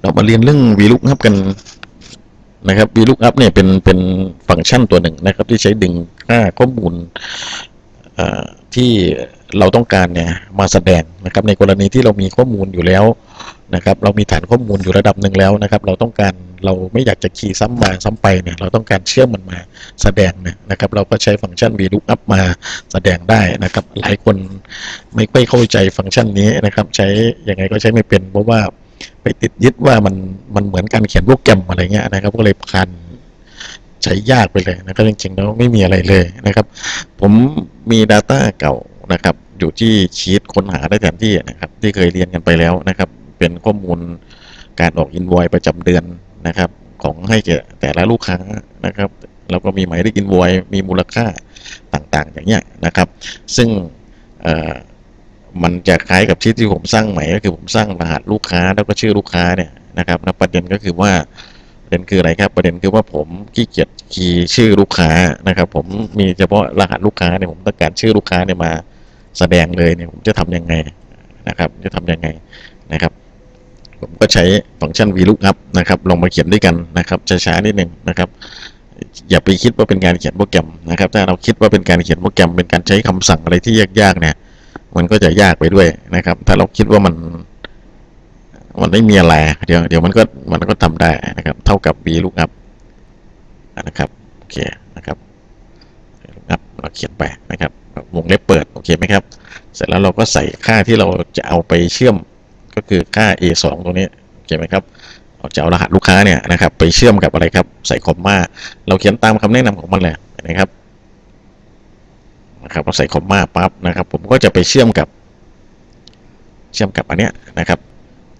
เรามาเรียนเรื่อง VLOOKUP กันนะครับ VLOOKUP เนี่ยเป็นเป็นฟังก์ชันตัวหนึ่งนะครับ ที่ใช้ดึงค่าข้อมูลที่เราต้องการเนี่ยมาแสดงนะครับ ในกรณีที่เรามีข้อมูลอยู่แล้วนะครับ เรามีฐานข้อมูลอยู่ระดับหนึ่งแล้วนะครับ เราต้องการเราไม่อยากจะคีย์ซ้ำมาซ้ำไปเนี่ยเราต้องการเชื่อมมันมาแสดงเนี่ยนะครับ เราก็ใช้ฟังก์ชัน VLOOKUP มาแสดงได้นะครับ หลายคนไม่ค่อยเข้าใจฟังก์ชันนี้นะครับ ใช้ยังไงก็ใช้ไม่เป็นเพราะว่า ไปติดยึดว่ามันมันเหมือนการเขียนโปรแกรมอะไรเงี้ยนะครับ ก็เลยพันใช้ยากไปเลยนะครับจริงๆแล้วไม่มีอะไรเลยนะครับ ผมมี Data เก่านะครับ อยู่ที่ชีตค้นหาได้แทนที่นะครับ ที่เคยเรียนกันไปแล้วนะครับ เป็นข้อมูลการออกอินวอยประจำเดือนนะครับ ของให้แก่แต่ละลูกค้านะครับแล้วก็มีหมายเลขอินวอยมีมูลค่าต่างๆ อย่างเงี้ยนะครับ ซึ่งเอ่อ มันจะคล้ายกับที่ที่ผมสร้างใหม่ก็คือผมสร้างรหัสลูกค้าแล้วก็ชื่อลูกค้าเนี่ยนะครับแล้วประเด็นก็คือว่าประเด็นคืออะไรครับ ประเด็นคือว่าผมขี้เกียจคีย์ชื่อลูกค้านะครับ ผมมีเฉพาะรหัสลูกค้าเนี่ยผมต้องการชื่อลูกค้าเนี่ยมาแสดงเลยเนี่ยผมจะทำยังไงนะครับจะทำยังไงนะครับ ผมก็ใช้ฟังก์ชัน VLOOKUP นะครับลองมาเขียนด้วยกันนะครับช้าๆนิดหนึ่งนะครับอย่าไปคิดว่าเป็นการเขียนโปรแกรมนะครับ ถ้าเราคิดว่าเป็นการเขียนโปรแกรมเป็นการใช้คำสั่งอะไรที่ยากๆเนี่ย มันก็จะยากไปด้วยนะครับ ถ้าเราคิดว่ามัน มันไม่มีอะไร เดี๋ยวเดี๋ยวมันก็มันก็ทำได้นะครับ เท่ากับ VLOOKUP นะครับโอเคนะครับ VLOOKUP เราเขียนไปนะครับ วงเล็บเปิดโอเคไหมครับ เสร็จแล้วเราก็ใส่ค่าที่เราจะเอาไปเชื่อมก็คือค่า A2 ตรงนี้โอเคไหมครับเราจะเอารหัสลูกค้าเนี่ยนะครับ ไปเชื่อมกับอะไรครับ ใส่คอมมาเราเขียนตามคำแนะนำของมันเลยนะครับ นะครับเราใส่คอมมาปั๊บนะครับ ผมก็จะไปเชื่อมกับ เชื่อมกับอันเนี้ยนะครับ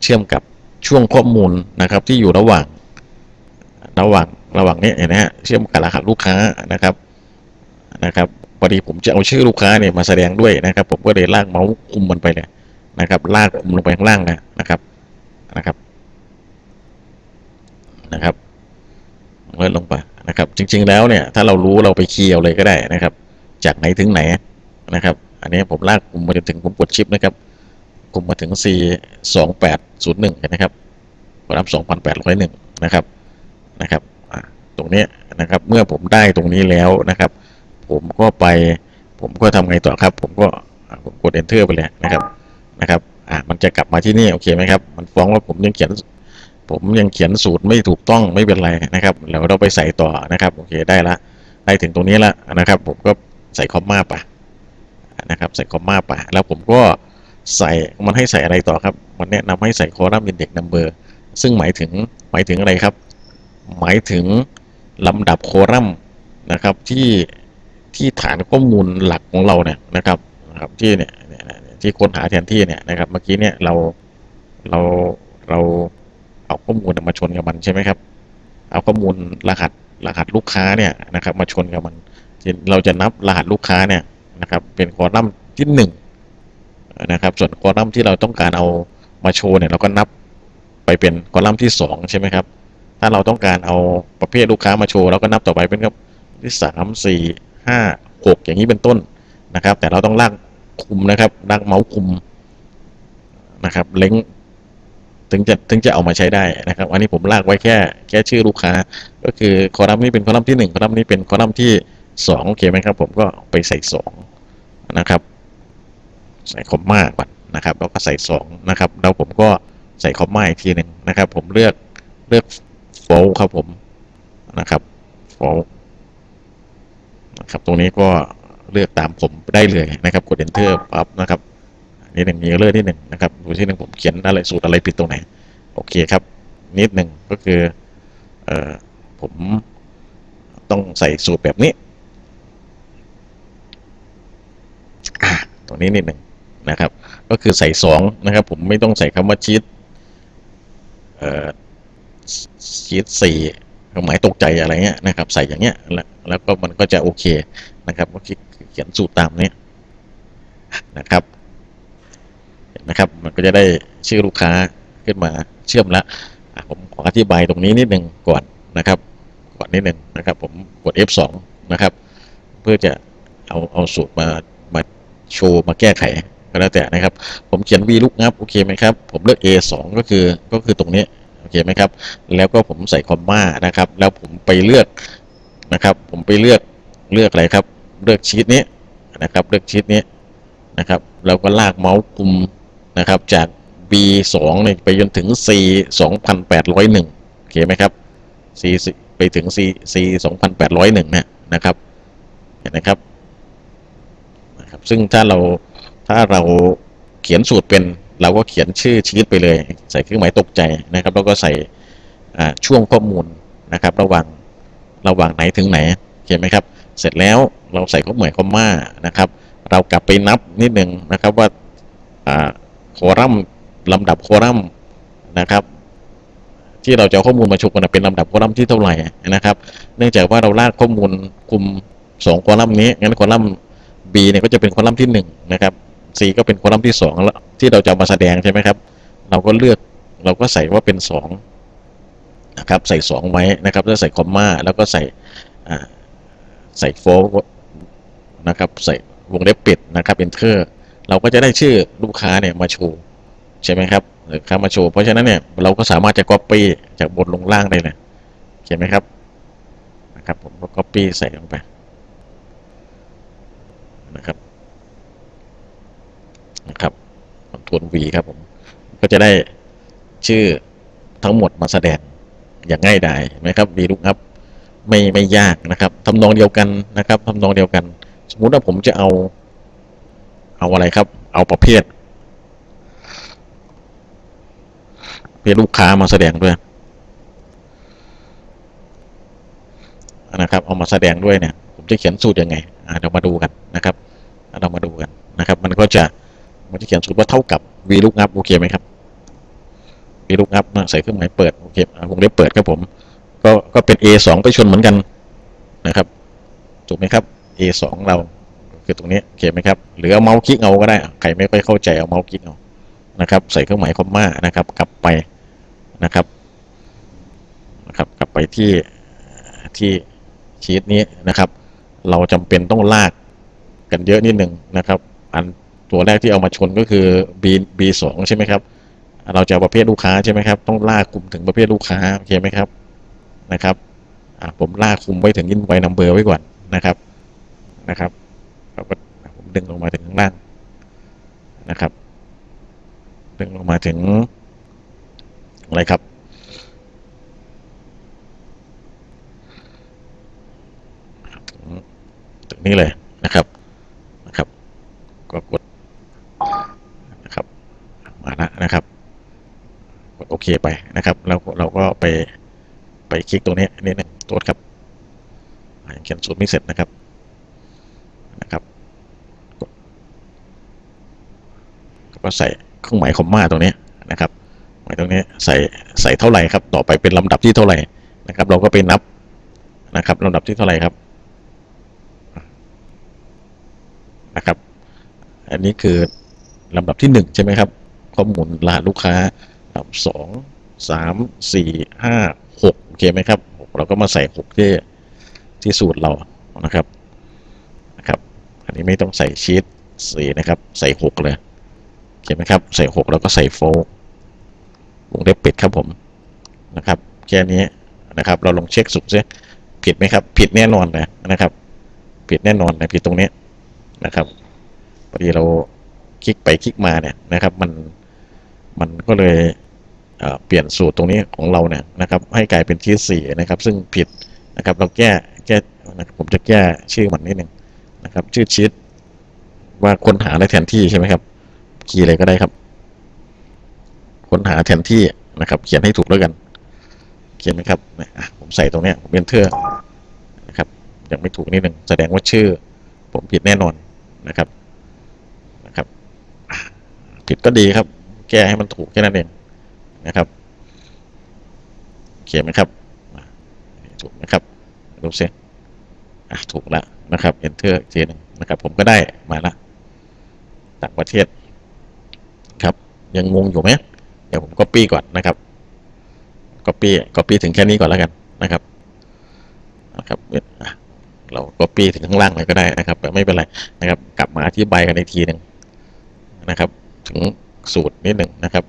เชื่อมกับช่วงข้อมูลนะครับ ที่อยู่ระหว่างระหว่างระหว่างนี้เห็นไหมฮะเชื่อมกับรหัสลูกค้านะครับนะครับพอดีผมจะเอาชื่อลูกค้าเนี่ยมาแสดงด้วยนะครับ ผมก็เลยลากเมาส์คุมมันไปเลยนะครับ ลากคุมลงไปข้างล่างนะนะครับนะครับนะครับเลื่อนลงไปนะครับ จริง ๆ แล้วเนี่ยถ้าเรารู้เราไปเคีย์เลยก็ได้นะครับ จากไหนถึงไหนนะครับ อันนี้ผมลากกลุ่มมาจนถึงผมกดชิปนะครับกลุ่มมาถึง C 2 8 0 1เห็นนะครับกดรับ2,801 นะครับนะครับตรงนี้นะครับเมื่อผมได้ตรงนี้แล้วนะครับ ผมก็ไปผมก็ทำไงต่อครับ ผมก็ผมกด enter ไปเลยนะครับนะครับอ่ามันจะกลับมาที่นี่โอเคไหมครับ มันฟ้องว่าผมยังเขียน ผมยังเขียนสูตรไม่ถูกต้องไม่เป็นไรนะครับแล้วเราไปใส่ต่อนะครับโอเคได้ละได้ถึงตรงนี้แล้วนะครับ ผมก็ ใส่คอมมาไปนะครับใส่คอมมาไปแล้วผมก็ใส่มันให้ใส่อะไรต่อครับ มันแนะนำให้ใส่คอลัมน์ index number ซึ่งหมายถึงหมายถึงอะไรครับ หมายถึงลำดับโคลัมน์นะครับที่ที่ฐานข้อมูลหลักของเราเนี่ยนะครับนะครับที่เนี่ยที่ค้นหาแทนที่เนี่ยนะครับเมื่อกี้เนี่ยเราเราเราเอาข้อมูลมาชนกับมันใช่ไหมครับ เอาข้อมูลรหัสรหัสลูกค้าเนี่ยนะครับมาชนกับมัน เราจะนับรหัสลูกค้าเนี่ยนะครับ เป็นคอลัมน์ที่หนึ่งนะครับ ส่วนคอลัมน์ที่เราต้องการเอามาโชว์เนี่ยเราก็นับไปเป็นคอลัมน์ที่สองใช่ไหมครับ ถ้าเราต้องการเอาประเภทลูกค้ามาโชว์เราก็นับต่อไปเป็นครับที่สามสี่ห้าหกอย่างนี้เป็นต้นนะครับ แต่เราต้องลากคุมนะครับลากเมาส์คุมนะครับเล้งถึงจะถึงจะเอามาใช้ได้นะครับ อันนี้ผมลากไว้แค่แค่ชื่อลูกค้า ก็คือคอลัมน์นี้เป็นคอลัมน์ที่หนึ่งคอลัมน์นี้เป็นคอลัมน์ที่ สองโอเคไหมครับผมก็ไปใส่สองนะครับใส่คอมมาก่อนนะครับแล้วก็ใส่สองนะครับแล้วผมก็ใส่คอมมาอีกทีหนึ่งนะครับ ผมเลือกเลือกโฟลครับผมนะครับโฟลนะครับตรงนี้ก็เลือกตามผมได้เลยนะครับกด enter ปั๊บนะครับนี่หนึ่งมีเลือกที่หนึ่งนะครับดูที่หนึ่งผมเขียนอะไรสูตรอะไรผิดตรงไหนโอเคครับ นิดหนึ่งก็คือเอ่อผมต้องใส่สูตรแบบนี้ อ่า ตรง นี้นิดหนึ่งนะครับ ก็คือใส่สองนะครับ ผมไม่ต้องใส่คำว่าชีตเอ่อชีตสี่หมายตกใจอะไรเงี้ยนะครับ ใส่อย่างเงี้ยแล้วแล้วก็มันก็จะโอเคนะครับก็คือเขียนสูตรตามนี้นะครับนไหมครับมันก็จะได้ชื่อลูกค้าขึ้นมาเชื่อมละผมขออธิบายตรงนี้นิดหนึ่งก่อนนะครับก่อนนิดหนึ่งนะครับ ผมกด F2 นะครับ เพื่อจะเอาเอาสูตรมา โชว์มาแก้ไขก็แล้วแต่นะครับ ผมเขียน VLOOKUP โอเคไหมครับ ผมเลือก A2 ก็คือก็คือตรงนี้โอเคไหมครับ แล้วก็ผมใส่คอมมานะครับ แล้วผมไปเลือกนะครับ ผมไปเลือกเลือกอะไรครับ เลือกชีตนี้นะครับ เลือกชีตนี้นะครับแล้วก็ลากเมาส์คุมนะครับจาก B 2เนี่ยไปจนถึง C 2801โอเคไหมครับ C ไปถึง C C 2801เนี่ยนะครับเห็นไหมครับ นะครับ ซึ่งถ้าเราถ้าเราเขียนสูตรเป็น เราก็เขียนชื่อชีตไปเลย ใส่เครื่องหมายตกใจนะครับ แล้วก็ใส่ช่วงข้อมูลนะครับ ระหว่างระหว่างไหนถึงไหนเห็นไหมครับ เสร็จแล้วเราใส่ข้อหมายคอมมานะครับ เรากลับไปนับนิดหนึ่งนะครับว่าอ่าคลัมน์ลำดับโคลัมน์นะครับ ที่เราจะข้อมูลมาชุกันนะเป็นลำดับโคลัมน์ที่เท่าไหร่นะครับ เนื่องจากว่าเราลากข้อมูลกลุ่มสองคลัมน์นี้งั้นโคลัมน์ B เนี่ยก็จะเป็นคอลัมน์ที่หนึ่งนะครับ C ก็เป็นคอลัมน์ที่สองแล้วที่เราจะมาแสดงใช่ไหมครับ เราก็เลือกเราก็ใส่ว่าเป็นสองนะครับใส่สองไว้นะครับแล้วใส่คอมมาแล้วก็ใส่ใส่โฟนะครับใส่วงเล็บปิดนะครับ enter เราก็จะได้ชื่อลูกค้าเนี่ยมาโชว์ใช่ไหมครับหรือค้ามาโชว์เพราะฉะนั้นเนี่ยเราก็สามารถจะ copy จากบนลงล่างได้เลยเห็นไหมครับนะครับผมก็ copy ใส่ลงไป นะครับนะครับคอน V ครับผม ก็จะได้ชื่อทั้งหมดมาแสดงอย่างง่ายดายนไหมครับ V lookup ไม่ไม่ยากนะครับทำนองเดียวกันนะครับทำนองเดียวกัน สมมุติว่าผมจะเอา เอาอะไรครับ เอาประเภทประเภทลูกค้ามาแสดงด้วยนะครับ เอามาแสดงด้วยเนี่ย ผมจะเขียนสูตรยังไง เรามาดูกันนะครับเรามาดูกันนะครับ มันก็จะมันจะเขียนสูตรว่าเท่ากับ v lookup โอเคไหมครับ v lookup นะใส่เครื่องหมายเปิดโอเควงเล็บเปิดครับผม ก็ก็เป็น a 2ไปชนเหมือนกันนะครับถูกไหมครับ a 2เราคือตรงนี้โอเคไหมครับหรือเอาเมาส์คลิกเอาก็ได้ใครไม่ค่อยเข้าใจเอาเมาส์คลิกเอานะครับ ใส่เครื่องหมายคอมมานะครับ กลับไปนะครับนะครับ กลับไปที่ที่ชีตนี้นะครับ เราจำเป็นต้องลากกันเยอะนิดหนึ่งนะครับ อันตัวแรกที่เอามาชนก็คือ B B สองใช่ไหมครับ เราจะประเภทลูกค้าใช่ไหมครับ ต้องลากกลุ่มถึงประเภทลูกค้าโอเคไหมครับนะครับผมลากคุมไว้ถึงอินไวนัมเบอร์ไว้ก่อนนะครับนะครับผมดึงลงมาถึงข้างล่างนะครับ ดึงลงมาถึงอะไรครับ ถึง ถึงนี้เลยนะครับนะครับ ก็กดนะครับมาแล้วนะครับ กดโอเคไปนะครับแล้วเราก็ไปไปคลิกตรงนี้นิดนึงตัวจครับยังเขียนสูตรไม่เสร็จนะครับนะครับกดก็ใส่เครื่องหมายคอมมาตรงนี้นะครับหมายตรงนี้ใส่ใส่เท่าไหร่ครับ ต่อไปเป็นลำดับที่เท่าไหร่นะครับ เราก็ไปนับนะครับลำดับที่เท่าไหร่ครับ นะครับ อันนี้คือลำดับที่หนึ่งใช่ไหมครับข้อมูลรหัสลูกค้าลำดับสองสามสี่ห้าหกโอเคไหมครับหกเราก็มาใส่หกที่ที่สูตรเรานะครับนะครับ อันนี้ไม่ต้องใส่ชีตสี่นะครับ ใส่หกเลยโอเคไหมครับ ใส่หกแล้วก็ใส่โฟล์วงเล็บปิดครับผมนะครับแค่นี้นะครับ เราลองเช็คสุดซิผิดไหมครับ ผิดแน่นอนเลยนะครับ ผิดแน่นอนนะผิดตรงนี้ นะครับพอดีเราคลิกไปคลิกมาเนี่ยนะครับ มันมันก็เลยเปลี่ยนสูตรตรงนี้ของเราเนี่ยนะครับ ให้กลายเป็นชีตสี่นะครับ ซึ่งผิดนะครับ เราแก้แก้ผมจะแก้ชื่อมันนิดหนึ่งนะครับ ชื่อชีตว่าค้นหาและแทนที่ใช่ไหมครับ คีย์อะไรก็ได้ครับ ค้นหาแทนที่นะครับ เขียนให้ถูกแล้วกัน เขียนไหมครับนะผมใส่ตรงเนี้ยผมเอนเตอร์นะครับยังไม่ถูกนิดหนึ่งแสดงว่าชื่อ ผมผิดแน่นอน นะครับนะครับ ผิดก็ดีครับ แก้ให้มันถูกแค่นั้นเองนะครับเขียนไหมครับถูกไหมครับดูซิอะถูกแล้วนะครับ enter อีกทีหนึงนะครับ ผมก็ได้มาละต่างประเทศครับ ยังงงอยู่ไหมเดี๋ยวผม copy ก่อนนะครับ copy copy ถึงแค่นี้ก่อนแล้วกันนะครับนะครับอะ เราก็ปีถึงข้างล่างเลยก็ได้นะครับแต่ไม่เป็นไรนะครับ กลับมาอธิบายกันอีกทีหนึ่งนะครับ ถึงสูตรนิดหนึ่งนะครับ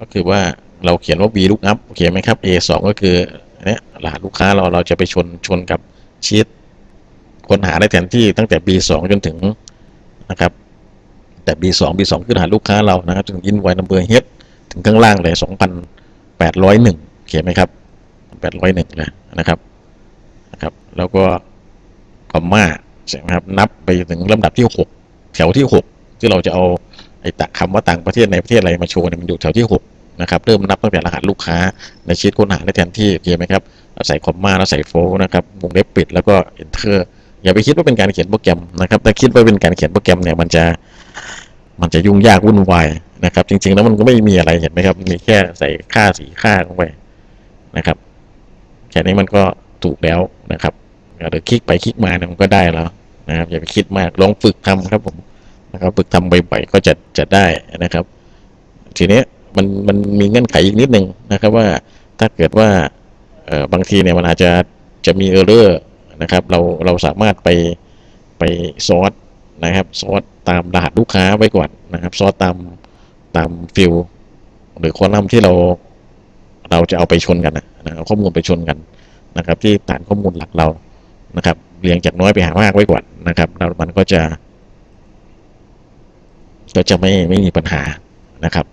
ก็คือว่าเราเขียนว่า VLOOKUP โอเคไหมครับ A สองก็คือเนี่ยรหัสลูกค้าเราเราจะไปชนชนกับชีตค้นหาได้แทนที่ตั้งแต่ B สองจนถึงนะครับแต่ B สอง B สองคือรหัสลูกค้าเรานะครับถึง invoice number head ถึงข้างล่างเลยสองพันแปดร้อยหนึ่งเขียนไหมครับแปดร้อยหนึ่งเลยนะครับนะครับ แล้วก็ คอมมาใช่ไหมครับนับไปถึงลำดับที่หกแถวที่หกที่เราจะเอาไอ้ตะคำว่าต่างประเทศในประเทศอะไรมาโชว์เนี่ยมันอยู่แถวที่หกนะครับ เริ่มนับตั้งแต่รหัสลูกค้าในชีตค้นหาได้แทนที่โอเคไหมครับใส่คอมมาแล้วใส่โฟล์นะครับวงเล็บปิดแล้วก็ enter อย่าไปคิดว่าเป็นการเขียนโปรแกรมนะครับถ้าคิดว่าเป็นการเขียนโปรแกรมเนี่ยมันจะมันจะยุ่งยากวุ่นวายนะครับ จริง ๆ แล้วมันก็ไม่มีอะไรเห็นไหมครับมีแค่ใส่ค่าสีค่าลงไปนะครับแค่นี้มันก็ถูกแล้วนะครับ เดี๋ยวคลิกไปคลิกมาเนี่ยมันก็ได้แล้วนะครับอย่าไปคิดมากลองฝึกทำครับผมนะครับฝึกทำบ่อยๆก็จะจะได้นะครับ ทีนี้มันมันมีเงื่อนไขอีกนิดนึงนะครับว่าถ้าเกิดว่าเออบางทีเนี่ยมันอาจจะจะมีเออร์เรอร์นะครับ เราเราสามารถไปไปซอสนะครับซอสตามรหัสลูกค้าไว้ก่อนนะครับซอสตามตามฟิลหรือคอลัมน์ที่เราเราจะเอาไปชนกันนะนะเอาข้อมูลไปชนกันนะครับ ที่ฐานข้อมูลหลักเรา นะครับเรียงจากน้อยไปหามากไว้ก่อนนะครับแล้วมันก็จะ ก็จะไม่ไม่มีปัญหานะครับ